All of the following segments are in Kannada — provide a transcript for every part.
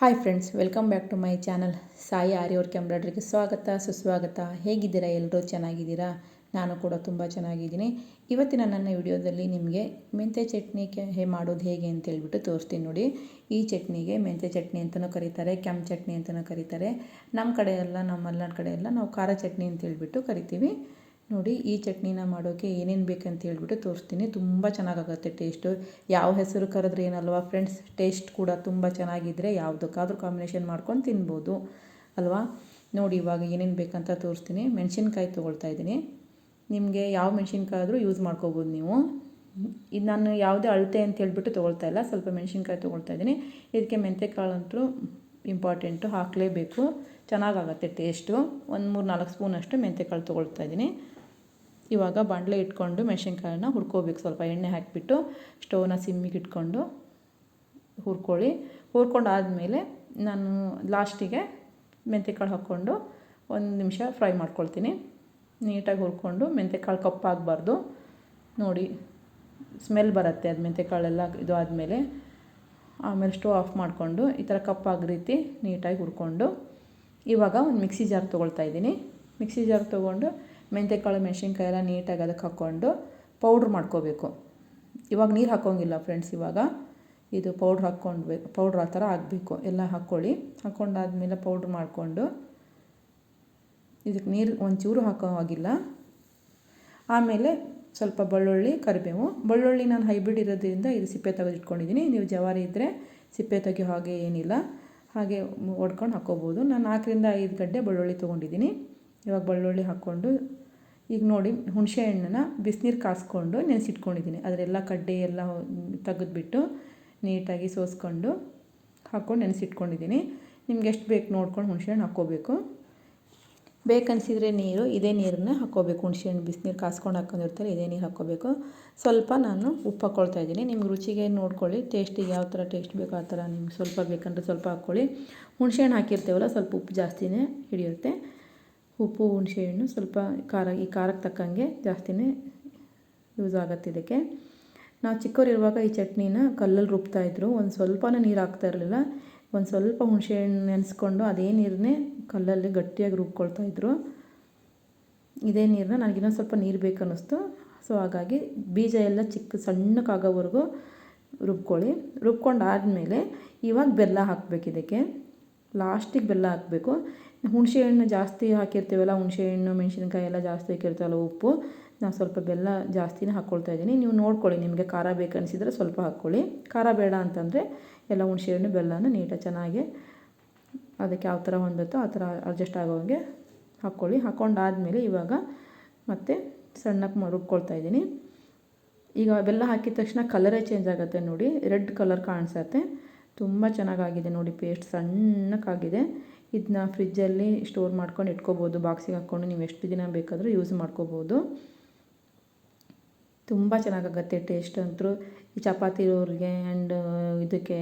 Hi friends welcome back to my channel Sai Aari work ಎಂಬ್ರಾಯ್ಡ್ರಿಗೆ ಸ್ವಾಗತ, ಸುಸ್ವಾಗತ. ಹೇಗಿದ್ದೀರಾ? ಎಲ್ಲರೂ ಚೆನ್ನಾಗಿದ್ದೀರಾ? ನಾನು ಕೂಡ ತುಂಬ ಚೆನ್ನಾಗಿದ್ದೀನಿ. ಇವತ್ತಿನ ನನ್ನ ವಿಡಿಯೋದಲ್ಲಿ ನಿಮಗೆ ಮೆಂತ್ಯ ಚಟ್ನಿ ಹೇ ಮಾಡೋದು ಹೇಗೆ ಅಂತ ಹೇಳ್ಬಿಟ್ಟು ತೋರಿಸ್ತೀನಿ ನೋಡಿ. ಈ ಚಟ್ನಿಗೆ ಮೆಂತ್ಯ ಚಟ್ನಿ ಅಂತಲೂ ಕರೀತಾರೆ, ಕೆಂಪು ಚಟ್ನಿ ಅಂತಲೂ ಕರೀತಾರೆ. ನಮ್ಮ ಕಡೆ ನಮ್ಮ ಮಲೆನಾಡು ಕಡೆ ಎಲ್ಲ ನಾವು ಖಾರ ಚಟ್ನಿ ಅಂತ ಹೇಳ್ಬಿಟ್ಟು ಕರಿತೀವಿ. ನೋಡಿ ಈ ಚಟ್ನಿನ ಮಾಡೋಕ್ಕೆ ಏನೇನು ಬೇಕಂತ ಹೇಳ್ಬಿಟ್ಟು ತೋರಿಸ್ತೀನಿ. ತುಂಬ ಚೆನ್ನಾಗಾಗುತ್ತೆ ಟೇಸ್ಟು. ಯಾವ ಹೆಸರು ಕರೆದ್ರೆ ಏನಲ್ವಾ ಫ್ರೆಂಡ್ಸ್, ಟೇಸ್ಟ್ ಕೂಡ ತುಂಬ ಚೆನ್ನಾಗಿದ್ದರೆ ಯಾವುದಕ್ಕಾದ್ರೂ ಕಾಂಬಿನೇಷನ್ ಮಾಡ್ಕೊಂಡು ತಿನ್ಬೋದು. ಅಲ್ವಾ? ನೋಡಿ ಇವಾಗ ಏನೇನು ಬೇಕಂತ ತೋರಿಸ್ತೀನಿ. ಮೆಣಸಿನ್ಕಾಯಿ ತೊಗೊಳ್ತಾ ಇದ್ದೀನಿ. ನಿಮಗೆ ಯಾವ ಮೆಣಸಿನ್ಕಾಯಿ ಆದರೂ ಯೂಸ್ ಮಾಡ್ಕೋಬೋದು ನೀವು. ಇದು ನಾನು ಯಾವುದೇ ಅಳತೆ ಅಂತ ಹೇಳ್ಬಿಟ್ಟು ತೊಗೊಳ್ತಾ ಇಲ್ಲ. ಸ್ವಲ್ಪ ಮೆಣಸಿನ್ಕಾಯಿ ತೊಗೊಳ್ತಾ ಇದ್ದೀನಿ. ಇದಕ್ಕೆ ಮೆಂತ್ಯಕಾಳು ಅಂತೂ ಇಂಪಾರ್ಟೆಂಟು ಹಾಕಲೇಬೇಕು. ಚೆನ್ನಾಗಾಗತ್ತೆ ಟೇಸ್ಟು. ಒಂದು ಮೂರು ನಾಲ್ಕು ಸ್ಪೂನಷ್ಟು ಮೆಂತ್ಯಕಾಳು ತೊಗೊಳ್ತಾ ಇದ್ದೀನಿ. ಇವಾಗ ಬಾಣಲೆ ಇಟ್ಕೊಂಡು ಮೆಣಸಿನ್ಕಾಯನ್ನ ಹುರ್ಕೋಬೇಕು. ಸ್ವಲ್ಪ ಎಣ್ಣೆ ಹಾಕಿಬಿಟ್ಟು ಸ್ಟೌವ್ನ ಸಿಮ್ಮಿಗೆ ಇಟ್ಕೊಂಡು ಹುರ್ಕೊಳ್ಳಿ. ಹುರ್ಕೊಂಡು ಆದಮೇಲೆ ನಾನು ಲಾಸ್ಟಿಗೆ ಮೆಂತ್ಯಕಾಳು ಹಾಕ್ಕೊಂಡು ಒಂದು ನಿಮಿಷ ಫ್ರೈ ಮಾಡ್ಕೊಳ್ತೀನಿ. ನೀಟಾಗಿ ಹುರ್ಕೊಂಡು ಮೆಂತ್ಯಕಾಳು ಕಪ್ಪಾಗಬಾರ್ದು. ನೋಡಿ, ಸ್ಮೆಲ್ ಬರುತ್ತೆ ಅದು ಮೆಂತ್ಯಕಾಳೆಲ್ಲ ಇದು ಆದಮೇಲೆ ಆಮೇಲೆ ಸ್ಟೋವ್ ಆಫ್ ಮಾಡಿಕೊಂಡು ಈ ಥರ ಕಪ್ಪಾಗ ರೀತಿ ನೀಟಾಗಿ ಹುರ್ಕೊಂಡು ಇವಾಗ ಒಂದು ಮಿಕ್ಸಿ ಜಾರ್ ತೊಗೊಳ್ತಾ ಇದ್ದೀನಿ. ಮಿಕ್ಸಿ ಜಾರ್ ತೊಗೊಂಡು ಮೆಂತ್ಯಕಾಳು ಮೆಣಸಿನ್ಕಾಯಿ ಎಲ್ಲ ನೀಟಾಗಿ ಅದಕ್ಕೆ ಹಾಕ್ಕೊಂಡು ಪೌಡ್ರ್ ಮಾಡ್ಕೋಬೇಕು. ಇವಾಗ ನೀರು ಹಾಕೋಂಗಿಲ್ಲ ಫ್ರೆಂಡ್ಸ್ ಇವಾಗ. ಇದು ಪೌಡ್ರ್ ಹಾಕ್ಕೊಂಡ್ಬೇಕು ಪೌಡ್ರ್ ಆ ಥರ ಹಾಕಬೇಕು. ಎಲ್ಲ ಹಾಕ್ಕೊಳ್ಳಿ. ಹಾಕ್ಕೊಂಡಾದ್ಮೇಲೆ ಪೌಡ್ರ್ ಮಾಡಿಕೊಂಡು ಇದಕ್ಕೆ ನೀರು ಒಂಚೂರು ಹಾಕೋ ಆಗಿಲ್ಲ ಆಮೇಲೆ ಸ್ವಲ್ಪ ಬೆಳ್ಳುಳ್ಳಿ, ಕರಿಬೇವು. ಬೆಳ್ಳುಳ್ಳಿ ನಾನು ಹೈಬ್ರಿಡ್ ಇರೋದ್ರಿಂದ ಇದು ಸಿಪ್ಪೆ ತೆಗೆದಿಟ್ಕೊಂಡಿದ್ದೀನಿ. ನೀವು ಜವಾರಿ ಇದ್ದರೆ ಸಿಪ್ಪೆ ತೆಗೆಯೋ ಹಾಗೆ ಏನಿಲ್ಲ. ಹಾಗೆ ಒಡ್ಕೊಂಡು ಹಾಕ್ಕೋಬೋದು ನಾನು ನಾಲ್ಕರಿಂದ ಐದು ಗಡ್ಡೆ ಬೆಳ್ಳುಳ್ಳಿ ತೊಗೊಂಡಿದ್ದೀನಿ. ಇವಾಗ ಬೆಳ್ಳುಳ್ಳಿ ಹಾಕ್ಕೊಂಡು ಈಗ ನೋಡಿ ಹುಣಸೆ ಹಣ್ಣನ್ನ ಬಿಸಿನೀರು ಕಾಸ್ಕೊಂಡು ನೆನೆಸಿಟ್ಕೊಂಡಿದ್ದೀನಿ. ಅದರೆಲ್ಲ ಕಡ್ಡಿ ಎಲ್ಲ ತೆಗೆದ್ಬಿಟ್ಟು ನೀಟಾಗಿ ಸೋಸ್ಕೊಂಡು ಹಾಕ್ಕೊಂಡು ನೆನೆಸಿಟ್ಕೊಂಡಿದ್ದೀನಿ. ನಿಮ್ಗೆ ಎಷ್ಟು ಬೇಕು ನೋಡ್ಕೊಂಡು ಹುಣಸೆ ಹಣ್ಣು ಹಾಕ್ಕೋಬೇಕು. ಬೇಕನ್ಸಿದ್ರೆ ನೀರು, ಇದೇ ನೀರನ್ನ ಹಾಕ್ಕೋಬೇಕು. ಹುಣಸೆ ಹಣ್ಣು ಬಿಸಿನೀರು ಕಾಸ್ಕೊಂಡು ಹಾಕ್ಕೊಂಡಿರ್ತಾರೆ, ಇದೇ ನೀರು ಹಾಕ್ಕೋಬೇಕು. ಸ್ವಲ್ಪ ನಾನು ಉಪ್ಪು ಹಾಕ್ಕೊಳ್ತಾ ಇದ್ದೀನಿ. ನಿಮ್ಗೆ ರುಚಿಗೆ ನೋಡ್ಕೊಳ್ಳಿ ಟೇಸ್ಟಿಗೆ ಯಾವ ಥರ ಟೇಸ್ಟ್ ಬೇಕು ಆ ಥರ ನಿಮ್ಗೆ ಸ್ವಲ್ಪ ಬೇಕಂದ್ರೆ ಸ್ವಲ್ಪ ಹಾಕ್ಕೊಳ್ಳಿ. ಹುಣಸೆ ಹಣ್ಣು ಹಾಕಿರ್ತೀವಲ್ಲ, ಸ್ವಲ್ಪ ಉಪ್ಪು ಜಾಸ್ತಿನೇ ಹಿಡಿಯುತ್ತೆ. ಉಪ್ಪು ಹುಣಸೆಹಣ್ಣು ಸ್ವಲ್ಪ ಖಾರ, ಈ ಖಾರಕ್ಕೆ ತಕ್ಕಂಗೆ ಜಾಸ್ತಿನೇ ಯೂಸ್ ಆಗುತ್ತೆ ಇದಕ್ಕೆ. ನಾವು ಚಿಕ್ಕವರಿರುವಾಗ ಈ ಚಟ್ನಿನ ಕಲ್ಲಲ್ಲಿ ರುಬ್ತಾಯಿದ್ರು ಒಂದು ಸ್ವಲ್ಪನೂ ನೀರು ಹಾಕ್ತಾ ಇರಲಿಲ್ಲ. ಒಂದು ಸ್ವಲ್ಪ ಹುಣಸೆಹಣ್ಣು ನೆನೆಸ್ಕೊಂಡು ಅದೇ ನೀರನ್ನೇ ಕಲ್ಲಲ್ಲಿ ಗಟ್ಟಿಯಾಗಿ ರುಬ್ಕೊಳ್ತಾಯಿದ್ರು ಇದೇ ನೀರನ್ನ ನನಗಿನ್ನೊಂದು ಸ್ವಲ್ಪ ನೀರು ಬೇಕು ಅನ್ನಿಸ್ತು ಸೊ ಹಾಗಾಗಿ ಬೀಜ ಎಲ್ಲ ಚಿಕ್ಕ ಸಣ್ಣಕ್ಕಾಗೋವರೆಗೂ ರುಬ್ಕೊಳ್ಳಿ. ರುಬ್ಕೊಂಡು ಆದಮೇಲೆ ಇವಾಗ ಬೆಲ್ಲ ಹಾಕಬೇಕು ಇದಕ್ಕೆ. ಲಾಸ್ಟಿಗೆ ಬೆಲ್ಲ ಹಾಕಬೇಕು. ಹುಣಸೆ ಹಣ್ಣು ಜಾಸ್ತಿ ಹಾಕಿರ್ತೀವಲ್ಲ, ಹುಣಸೆ ಹಣ್ಣು, ಮೆಣಸಿನ್ಕಾಯಿ ಎಲ್ಲ ಜಾಸ್ತಿ ಹಾಕಿರ್ತೀವಲ್ಲ, ಉಪ್ಪು ನಾನು ಸ್ವಲ್ಪ ಬೆಲ್ಲ ಜಾಸ್ತಿನೇ ಹಾಕ್ಕೊಳ್ತಾ ಇದ್ದೀನಿ. ನೀವು ನೋಡ್ಕೊಳ್ಳಿ, ನಿಮಗೆ ಖಾರ ಬೇಕನ್ನಿಸಿದ್ರೆ ಸ್ವಲ್ಪ ಹಾಕ್ಕೊಳ್ಳಿ. ಖಾರ ಬೇಡ ಅಂತಂದರೆ ಎಲ್ಲ ಹುಣಸೆ ಹಣ್ಣು ಬೆಲ್ಲನ ನೀಟಾಗಿ ಚೆನ್ನಾಗಿ ಅದಕ್ಕೆ ಯಾವ ಥರ ಹೊಂದುತ್ತೋ ಆ ಥರ ಅಡ್ಜಸ್ಟ್ ಆಗೋವಂಗೆ ಹಾಕ್ಕೊಳ್ಳಿ. ಹಾಕ್ಕೊಂಡಾದಮೇಲೆ ಇವಾಗ ಮತ್ತೆ ಸಣ್ಣಕ್ಕೆ ರುಬ್ಕೊಳ್ತಾ ಇದ್ದೀನಿ. ಈಗ ಬೆಲ್ಲ ಹಾಕಿದ ತಕ್ಷಣ ಕಲರೇ ಚೇಂಜ್ ಆಗುತ್ತೆ ನೋಡಿ. ರೆಡ್ ಕಲರ್ ಕಾಣಿಸುತ್ತೆ. ತುಂಬ ಚೆನ್ನಾಗಾಗಿದೆ ನೋಡಿ, ಪೇಸ್ಟ್ ಸಣ್ಣಕ್ಕಾಗಿದೆ. ಇದನ್ನ ಫ್ರಿಜ್ಜಲ್ಲಿ ಸ್ಟೋರ್ ಮಾಡ್ಕೊಂಡು ಇಟ್ಕೋಬೋದು. ಬಾಕ್ಸಿಗೆ ಹಾಕ್ಕೊಂಡು ನೀವು ಎಷ್ಟು ದಿನ ಬೇಕಾದರೂ ಯೂಸ್ ಮಾಡ್ಕೋಬೋದು. ತುಂಬ ಚೆನ್ನಾಗಾಗತ್ತೆ ಟೇಸ್ಟ್ ಅಂತೂ. ಈ ಚಪಾತಿ ಇರೋರಿಗೆ ಆ್ಯಂಡ್ ಇದಕ್ಕೆ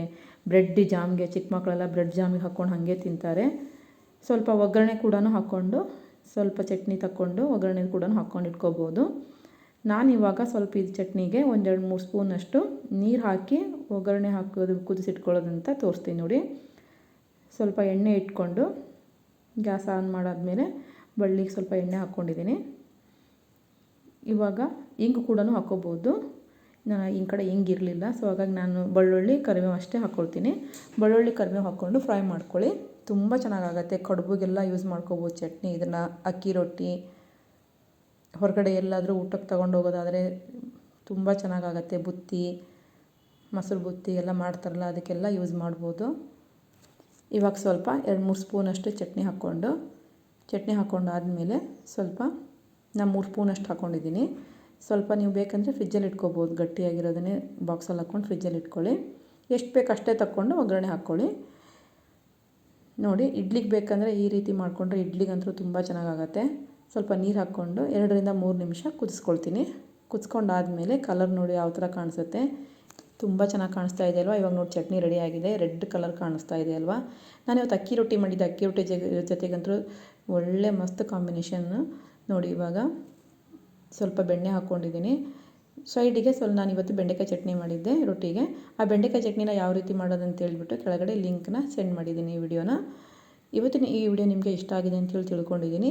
ಬ್ರೆಡ್ ಜಾಮ್ಗೆ, ಚಿಕ್ಕ ಮಕ್ಕಳೆಲ್ಲ ಬ್ರೆಡ್ ಜಾಮಿಗೆ ಹಾಕ್ಕೊಂಡು ಹಾಗೆ ತಿಂತಾರೆ. ಸ್ವಲ್ಪ ಒಗ್ಗರಣೆ ಕೂಡ ಹಾಕ್ಕೊಂಡು, ಸ್ವಲ್ಪ ಚಟ್ನಿ ತಕ್ಕೊಂಡು ಒಗ್ಗರಣೆ ಕೂಡ ಹಾಕ್ಕೊಂಡು ಇಟ್ಕೋಬೋದು. ನಾನು ಇವಾಗ ಸ್ವಲ್ಪ ಇದು ಚಟ್ನಿಗೆ ಒಂದೆರಡು ಮೂರು ಸ್ಪೂನಷ್ಟು ನೀರು ಹಾಕಿ ಒಗ್ಗರಣೆ ಹಾಕೋದು, ಕುದಿಸಿಟ್ಕೊಳ್ಳೋದಂತ ತೋರಿಸ್ತೀನಿ ನೋಡಿ. ಸ್ವಲ್ಪ ಎಣ್ಣೆ ಇಟ್ಕೊಂಡು ಗ್ಯಾಸ್ ಆನ್ ಮಾಡಾದಮೇಲೆ ಬಳ್ಳಿಗೆ ಸ್ವಲ್ಪ ಎಣ್ಣೆ ಹಾಕ್ಕೊಂಡಿದ್ದೀನಿ. ಇವಾಗ ಇಂಗು ಕೂಡ ಹಾಕ್ಕೋಬೋದು ನಾನು ಈ ಕಡೆ ಹಿಂಗೆ ಇರಲಿಲ್ಲ, ಸೊ ಹಾಗಾಗಿ ನಾನು ಬೆಳ್ಳುಳ್ಳಿ, ಕರಿಬೇವು ಅಷ್ಟೇ ಹಾಕ್ಕೊಳ್ತೀನಿ ಬೆಳ್ಳುಳ್ಳಿ, ಕರಿಬೇವು ಹಾಕ್ಕೊಂಡು ಫ್ರೈ ಮಾಡ್ಕೊಳ್ಳಿ. ತುಂಬ ಚೆನ್ನಾಗಾಗತ್ತೆ. ಕಡುಬುಗೆಲ್ಲ ಯೂಸ್ ಮಾಡ್ಕೋಬೋದು ಚಟ್ನಿ. ಇದನ್ನು ಅಕ್ಕಿ ರೊಟ್ಟಿ ಹೊರಗಡೆ ಎಲ್ಲಾದರೂ ಊಟಕ್ಕೆ ತಗೊಂಡು ಹೋಗೋದಾದರೆ ತುಂಬ ಚೆನ್ನಾಗಾಗತ್ತೆ. ಬುತ್ತಿ, ಮೊಸರು ಬುತ್ತಿ ಎಲ್ಲ ಮಾಡ್ತಾರಲ್ಲ, ಅದಕ್ಕೆಲ್ಲ ಯೂಸ್ ಮಾಡ್ಬೋದು. ಇವಾಗ ಸ್ವಲ್ಪ ಎರಡು ಮೂರು ಸ್ಪೂನಷ್ಟು ಚಟ್ನಿ ಹಾಕ್ಕೊಂಡು ಚಟ್ನಿ ಹಾಕ್ಕೊಂಡು ಆದಮೇಲೆ ಸ್ವಲ್ಪ, ನಾನು ಮೂರು ಸ್ಪೂನಷ್ಟು ಹಾಕ್ಕೊಂಡಿದ್ದೀನಿ ಸ್ವಲ್ಪ ನೀವು ಬೇಕಂದರೆ ಫ್ರಿಜ್ಜಲ್ಲಿ ಇಟ್ಕೋಬೋದು. ಗಟ್ಟಿಯಾಗಿರೋದನ್ನೇ ಬಾಕ್ಸಲ್ಲಿ ಹಾಕ್ಕೊಂಡು ಫ್ರಿಜ್ಜಲ್ಲಿ ಇಟ್ಕೊಳ್ಳಿ. ಎಷ್ಟು ಬೇಕು ಅಷ್ಟೇ ತಕ್ಕೊಂಡು ಒಗ್ಗರಣೆ ಹಾಕ್ಕೊಳ್ಳಿ. ನೋಡಿ, ಇಡ್ಲಿಗೆ ಬೇಕಂದರೆ ಈ ರೀತಿ ಮಾಡಿಕೊಂಡ್ರೆ ಇಡ್ಲಿಗಂತೂ ತುಂಬ ಚೆನ್ನಾಗಾಗತ್ತೆ. ಸ್ವಲ್ಪ ನೀರು ಹಾಕ್ಕೊಂಡು ಎರಡರಿಂದ ಮೂರು ನಿಮಿಷ ಕುದಿಸ್ಕೊಳ್ತೀನಿ. ಕುದಿಸ್ಕೊಂಡಾದ್ಮೇಲೆ ಕಲರ್ ನೋಡಿ ಯಾವ ಥರ ಕಾಣಿಸುತ್ತೆ. ತುಂಬ ಚೆನ್ನಾಗಿ ಕಾಣಿಸ್ತಾ ಇದೆ ಅಲ್ವಾ? ಇವಾಗ ನೋಡಿ ಚಟ್ನಿ ರೆಡಿ ಆಗಿದೆ. ರೆಡ್ ಕಲರ್ ಕಾಣಿಸ್ತಾ ಇದೆ ಅಲ್ವಾ? ನಾನು ಇವತ್ತು ಅಕ್ಕಿ ರೊಟ್ಟಿ ಮಾಡಿದ್ದೆ. ಅಕ್ಕಿ ರೊಟ್ಟಿ ಜೊತೆಗಂತೂ ಒಳ್ಳೆ ಮಸ್ತ್ ಕಾಂಬಿನೇಷನ್ನು ನೋಡಿ ಇವಾಗ. ಸ್ವಲ್ಪ ಬೆಣ್ಣೆ ಹಾಕ್ಕೊಂಡಿದ್ದೀನಿ ಸೈಡಿಗೆ ಸ್ವಲ್ಪ ನಾನು ಇವತ್ತು ಬೆಂಡೆಕಾಯಿ ಚಟ್ನಿ ಮಾಡಿದ್ದೆ ರೊಟ್ಟಿಗೆ. ಆ ಬೆಂಡೆಕಾಯಿ ಚಟ್ನಿನ ಯಾವ ರೀತಿ ಮಾಡೋದಂತ ಹೇಳಿಬಿಟ್ಟು ಕೆಳಗಡೆ ಲಿಂಕ್ನ ಸೆಂಡ್ ಮಾಡಿದ್ದೀನಿ ಈ ವಿಡಿಯೋನ ಇವತ್ತಿನ ಈ ವಿಡಿಯೋ ನಿಮಗೆ ಇಷ್ಟ ಆಗಿದೆ ಅಂತೇಳಿ ತಿಳ್ಕೊಂಡಿದ್ದೀನಿ.